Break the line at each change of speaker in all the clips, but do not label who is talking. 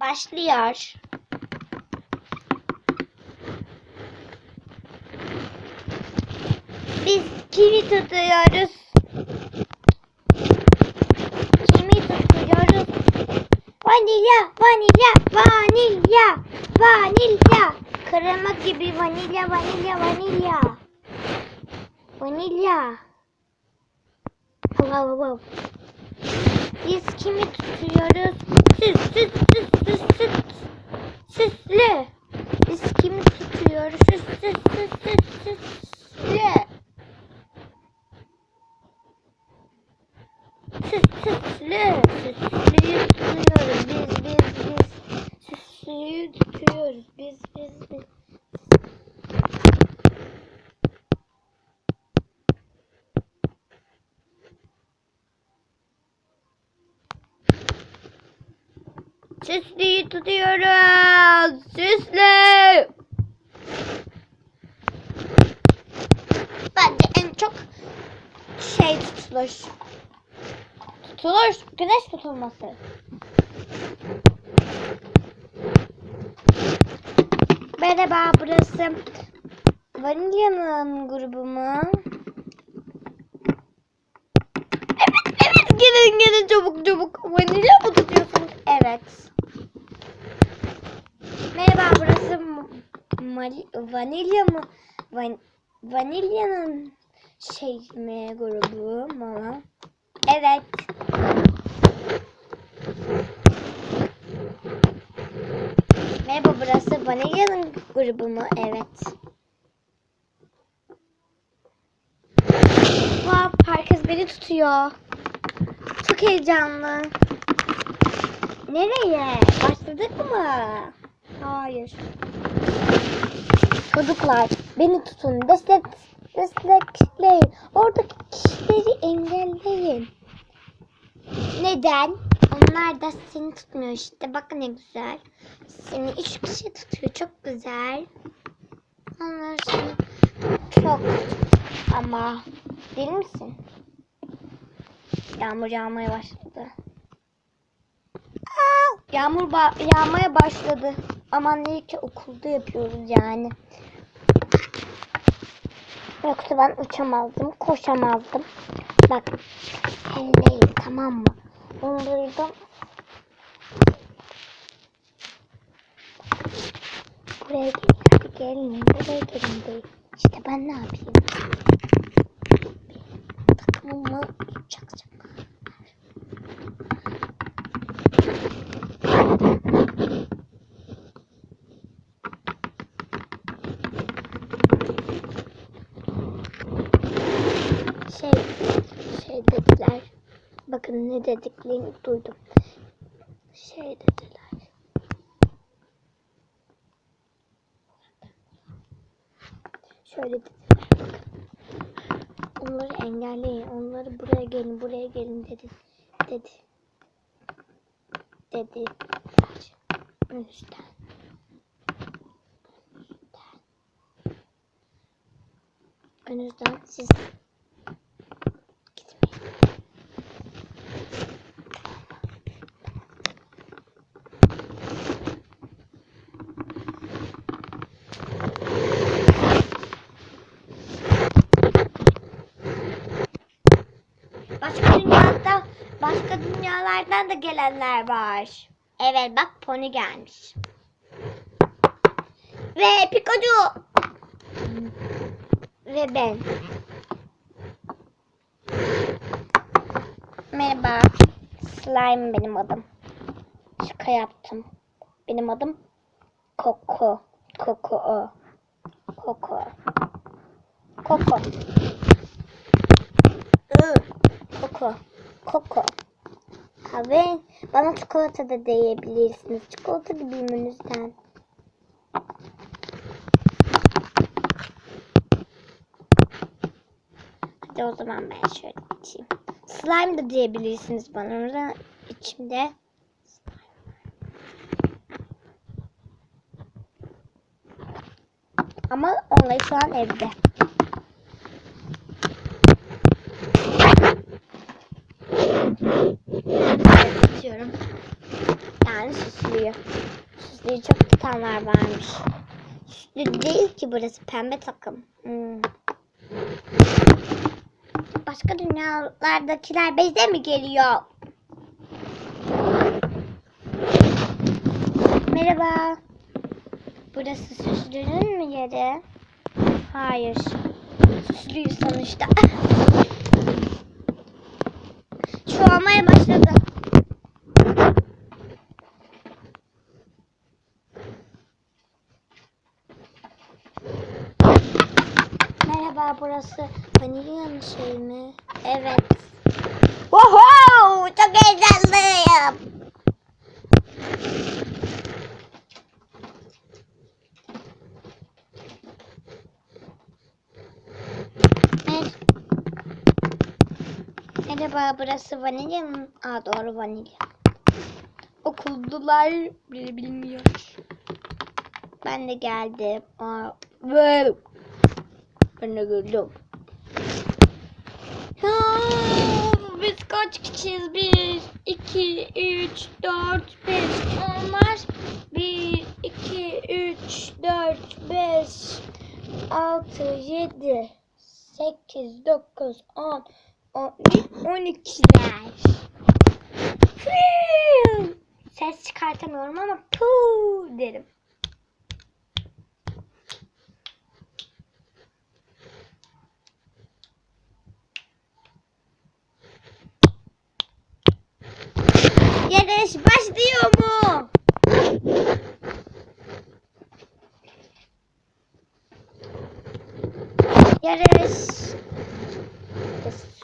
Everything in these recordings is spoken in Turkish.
başlıyor. Biz kimi tutuyoruz? Kimi tutuyoruz? Vanilya, vanilya, vanilya, vanilya. Krema gibi vanilya, vanilya, vanilya. Vanilya. Wow, wow. Biz kimi tutuyoruz? Süs, süs, süs, süs, süs. Süslü. Biz kimi tutuyoruz? Süs, süs, süs, süslü. Süs, süslü. Süslüyü tutuyoruz. Biz, biz, biz. Süslüyü tutuyoruz. Biz, biz, biz. Süslüyü tutuyoruz. Süslü. Bence en çok şey tutulur. Tutulur. Güneş tutulması. Merhaba burası Vanilya'nın grubu mu? Evet evet gelin gelin çabuk çabuk. Vanilya mı tutuyorsunuz? Evet. Merhaba burası M- Vanilya mı? Van vanilya'nın şey mi grubu mu? Evet. Merhaba burası vanilya'nın grubu mu? Evet. Wow, herkes beni tutuyor. Çok heyecanlı. Nereye? Başladık mı? Hayır. Çocuklar beni tutun. Destek, destekleyin. Oradaki kişileri engelleyin. Neden? Onlar da seni tutmuyor işte. Bak ne güzel. Seni üç kişi tutuyor. Çok güzel. Onlar seni çok ama değil misin? Yağmur yağmaya başladı. Yağmur ba- yağmaya başladı. Aman iyi ki okulda yapıyoruz yani. Yoksa ben uçamazdım, koşamazdım. Bak, elleyim tamam mı? Ondurdum. Buraya gelin, hadi gelin, buraya gelin değil. İşte ben ne yapayım? Takımımı tutacakacağım. Şey, şey dediler. Bakın ne dediklerini duydum. Şey dediler. Şöyle dediler. Onları engelleyin. Onları buraya gelin, buraya gelin dedi. Dedi. Dedi. Önüsten. Önünüzden siz gitmeyin. Başka dünyada, başka dünyalardan da gelenler var. Evet bak Pony gelmiş. Ve Pikachu. Ve ben. Merhaba. Slime benim adım. Şaka yaptım. Benim adım Koko. Koko o. Koko. Koko. Koko. Koko. Ha, ve bana çikolata da diyebilirsiniz. Çikolata gibiyim önünüzden. Hadi o zaman ben şöyle içeyim. Slime da diyebilirsiniz bana. Orada içimde Ama onlar şu an evde. Tutanlar varmış. Süslü değil ki burası pembe takım. Hmm. Başka dünyalardakiler bize mi geliyor? Merhaba. Burası süslünün mü yeri? Hayır. Süslüyüz sonuçta. Şu olmaya başladı. Merhaba burası vanilyanın şey mi? Evet. Wow, çok heyecanlıyım. Mer- Merhaba burası vanilya mı? Aa doğru vanilya. Okuldular bile bilmiyor. Ben de geldim. Aa, ve- ben de gördüm. Biz kaç kişiyiz? 1, 2, 3, 4, 5. Onlar 1, 2, 3, 4, 5, 6, 7, 8, 9, 10, 11, 12'ler. Ses çıkartamıyorum ama puu derim. Yarış başlıyor mu? Yarış.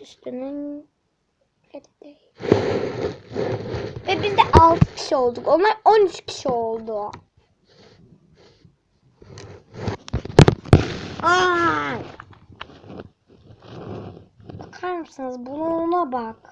Üstünün Ve biz de 6 kişi olduk. Onlar 13 kişi oldu. Ay. Bakar mısınız? Buluğuna bak.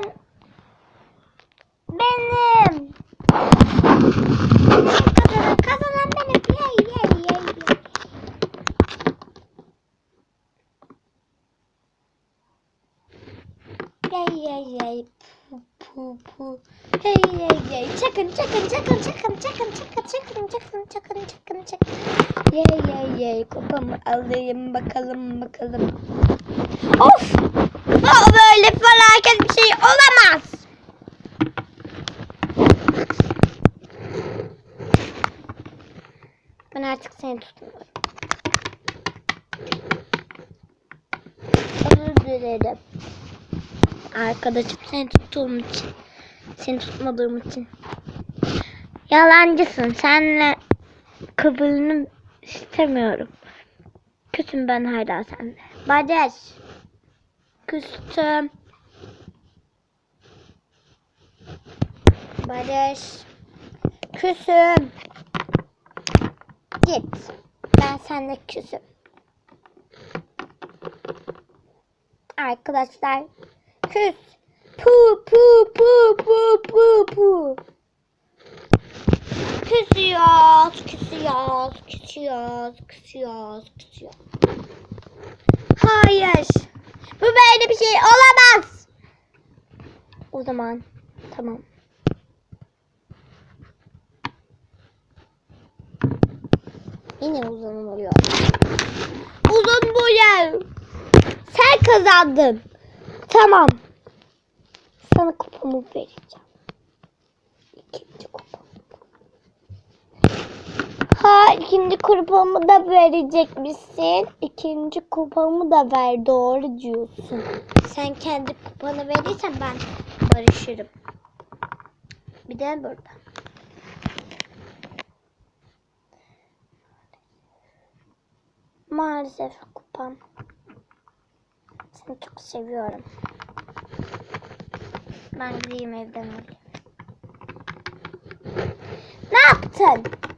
Kazanan benim. Kazanan, kazanan benim. Yay yay yay yay. Yay yay yay. Pu pu pu. Hey hey. Çakın çakın çakın çakın çakın çakın çakın çakın çakın çakın çakın. Yay Kupamı alayım bakalım bakalım. Of! Bu böyle felaket bir şey olamaz. Ben artık seni tutmuyorum. Özür dilerim. Arkadaşım seni tuttuğum için. Seni tutmadığım için. Yalancısın. Senle kıvılını istemiyorum. Küsüm ben hala sende. Barış. Küstüm. Barış. Küsüm. Git. Ben seninle küsüm. Arkadaşlar. Küs. Pu pu pu pu pu pu. Küsüyoruz, küsüyoruz, küsüyoruz, küsüyoruz, küsüyoruz. Hayır. Bu böyle bir şey olamaz. O zaman tamam. Yine uzun oluyor. Uzun boyu. Sen kazandın. Tamam. Sana kupamı vereceğim. İkinci kupamı. Ha ikinci kupamı da verecek misin? İkinci kupamı da ver doğru diyorsun. Sen kendi kupanı verirsen ben barışırım. Bir de burada. Maalesef kupam. Seni çok seviyorum. Ben gideyim evden. Ne yaptın?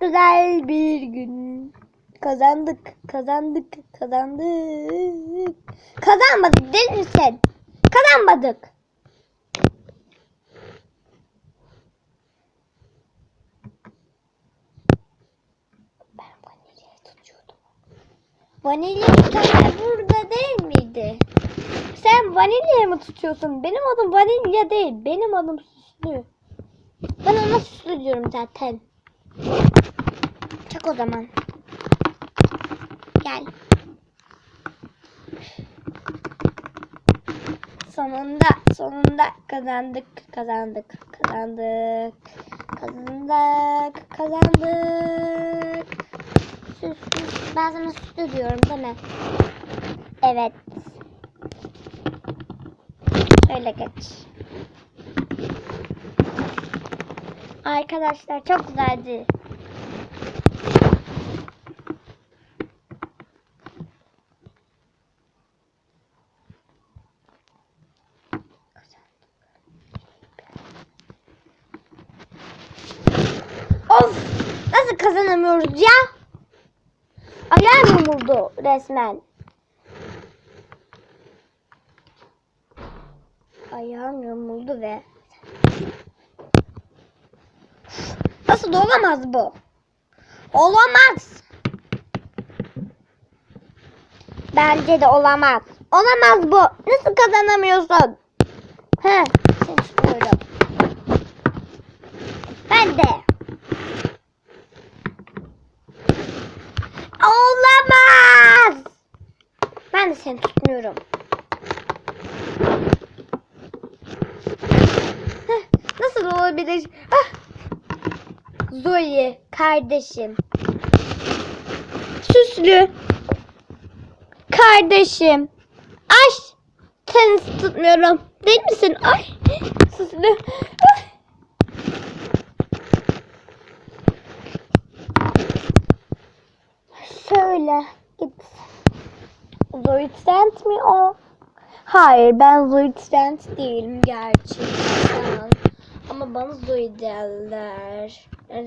Güzel bir gün. Kazandık, kazandık, kazandık. Kazanmadık değil mi sen? Kazanmadık. Ben vanilyayı tutuyordum. Vanilya sen burada değil miydi? Sen vanilya mı tutuyorsun? Benim adım vanilya değil. Benim adım süslü. Ben ona süslü diyorum zaten. Çak o zaman. Gel. Sonunda, sonunda kazandık, kazandık, kazandık, kazandık, kazandık. Süs, süs. Ben sana süslü diyorum değil mi? Evet. Şöyle geç. Arkadaşlar çok güzeldi. Of! Nasıl kazanamıyoruz ya? Ayağım yumuldu resmen. Ayağım yumuldu ve Nasıl olamaz bu? Olamaz. Bence de olamaz. Olamaz bu. Nasıl kazanamıyorsun? He, seni tutuyorum. Ben de. Olamaz. Ben de seni tutmuyorum. Nasıl olabilir? Ah. Zoe kardeşim. Süslü. Kardeşim. Ay. Seni tutmuyorum. Değil misin? Ay. Süslü. Şöyle git. Zoe Trent mi o? Hayır ben Zoe Trent değilim gerçekten. Ama bana zoy derler. Neden?